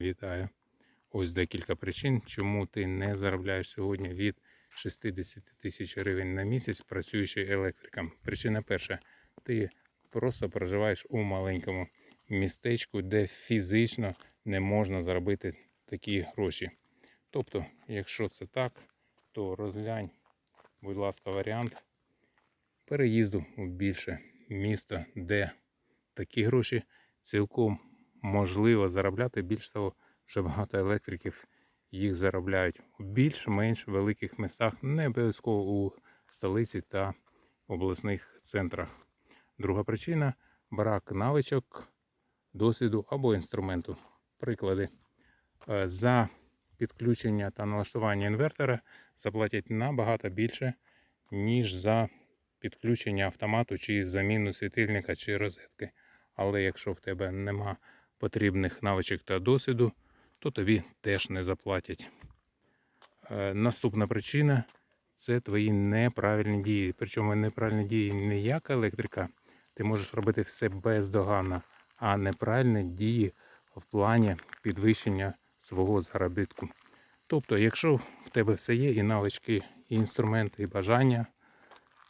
Вітаю. Ось декілька причин, чому ти не заробляєш сьогодні від 60 тисяч гривень на місяць, працюючи електриком. Причина перша: ти просто проживаєш у маленькому містечку, де фізично не можна заробити такі гроші. Тобто, якщо це так, то розглянь, будь ласка, варіант переїзду у більше місто, де такі гроші цілком можливо заробляти. Більш того, вже багато електриків їх заробляють у більш-менш великих містах, не обов'язково у столиці та обласних центрах. Друга причина брак навичок, досвіду або інструменту. Приклади. Е, За підключення та налаштування інвертора заплатять набагато більше, ніж за підключення автомату чи заміну світильника чи розетки. Але якщо в тебе нема потрібних навичок та досвіду, то тобі теж не заплатять. Е, Наступна причина це твої неправильні дії. Причому неправильні дії не як електрика. Ти можеш робити все бездоганно, а неправильні дії в плані підвищення свого заробітку. Тобто, якщо в тебе все є, і навички, і інструменти, і бажання,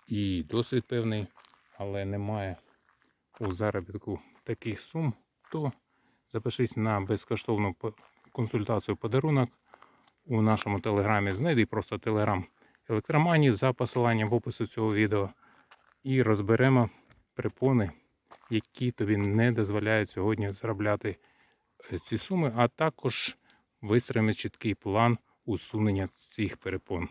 і досвід певний, але немає у заробітку таких сум, то запишись на безкоштовну консультацію подарунок у нашому телеграмі. Знайди просто телеграм електромані за посиланням в опису цього відео і розберемо препони, які тобі не дозволяють сьогодні заробляти е, ці суми, а також вистроїмо чіткий план усунення цих перепон.